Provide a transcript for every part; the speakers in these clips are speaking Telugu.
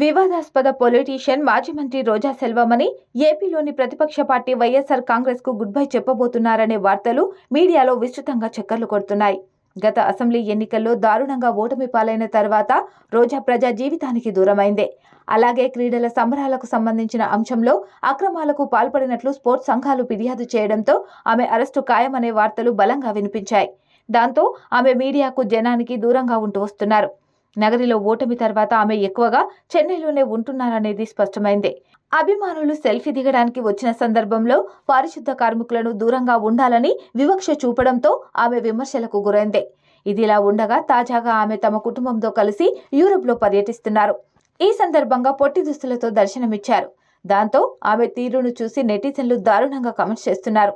వివాదాస్పద పొలిటీషియన్ మాజీ మంత్రి రోజా సెల్వమని ఏపీలోని ప్రతిపక్ష పార్టీ వైఎస్ఆర్ కాంగ్రెస్కు గుడ్ బై చెప్పబోతున్నారనే వార్తలు మీడియాలో విస్తృతంగా చక్కర్లు కొడుతున్నాయి. గత అసెంబ్లీ ఎన్నికల్లో దారుణంగా ఓటమి పాలైన తర్వాత రోజా ప్రజా జీవితానికి దూరమైందే. అలాగే క్రీడల సంబరాలకు సంబంధించిన అంశంలో అక్రమాలకు పాల్పడినట్లు స్పోర్ట్స్ సంఘాలు ఫిర్యాదు చేయడంతో ఆమె అరెస్టు ఖాయమనే వార్తలు బలంగా వినిపించాయి. దాంతో ఆమె మీడియాకు జనానికి దూరంగా ఉంటూ వస్తున్నారు. నగరిలో ఓటమి తర్వాత ఆమె ఎక్కువగా చెన్నైలోనే ఉంటున్నారనేది స్పష్టమైంది. అభిమానులు సెల్ఫీ దిగడానికి వచ్చిన సందర్భంలో పారిశుద్ధ కార్మికులను దూరంగా ఉండాలని వివక్ష చూపడంతో ఆమె విమర్శలకు గురైంది. ఇదిలా ఉండగా తాజాగా ఆమె తమ కుటుంబంతో కలిసి యూరోప్లో పర్యటిస్తున్నారు. ఈ సందర్భంగా పొట్టి దుస్తులతో దర్శనమిచ్చారు. దాంతో ఆమె తీరును చూసి నెటిజన్లు దారుణంగా కామెంట్స్ చేస్తున్నారు.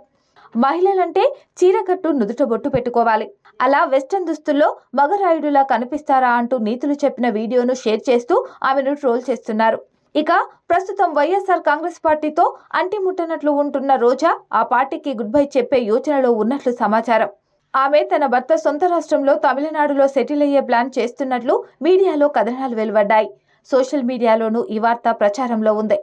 మహిళలంటే చీరకట్టు నుదుట బొట్టు పెట్టుకోవాలి. అలా వెస్టర్న్ దుస్తుల్లో మగరాయుడులా కనిపిస్తారా అంటూ నీతులు చెప్పిన వీడియోను షేర్ చేస్తూ ఆమెను ట్రోల్ చేస్తున్నారు. ఇక ప్రస్తుతం వైఎస్ఆర్ కాంగ్రెస్ పార్టీతో అంటిముట్టనట్లు ఉంటున్న రోజా ఆ పార్టీకి గుడ్ బై చెప్పే యోచనలో ఉన్నట్లు సమాచారం. ఆమె తన భర్త సొంత రాష్ట్రంలో తమిళనాడులో సెటిల్ అయ్యే ప్లాన్ చేస్తున్నట్లు మీడియాలో కథనాలు వెలువడ్డాయి. సోషల్ మీడియాలోనూ ఈ వార్త ప్రచారంలో ఉంది.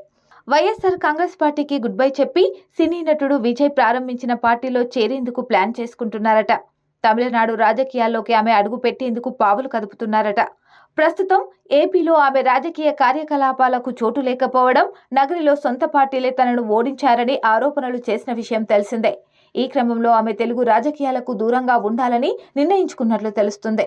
వైఎస్ఆర్ కాంగ్రెస్ పార్టీకి గుడ్ బై చెప్పి సినీ నటుడు విజయ్ ప్రారంభించిన పార్టీలో చేరేందుకు ప్లాన్ చేసుకుంటున్నారట. తమిళనాడు రాజకీయాల్లోకి ఆమె అడుగు పెట్టేందుకు పావులు కదుపుతున్నారట. ప్రస్తుతం ఏపీలో ఆమె రాజకీయ కార్యకలాపాలకు చోటు లేకపోవడం నగరిలో సొంత పార్టీలే తనను ఓడించారని ఆరోపణలు చేసిన విషయం తెలిసిందే. ఈ క్రమంలో ఆమె తెలుగు రాజకీయాలకు దూరంగా ఉండాలని నిర్ణయించుకున్నట్లు తెలుస్తుంది.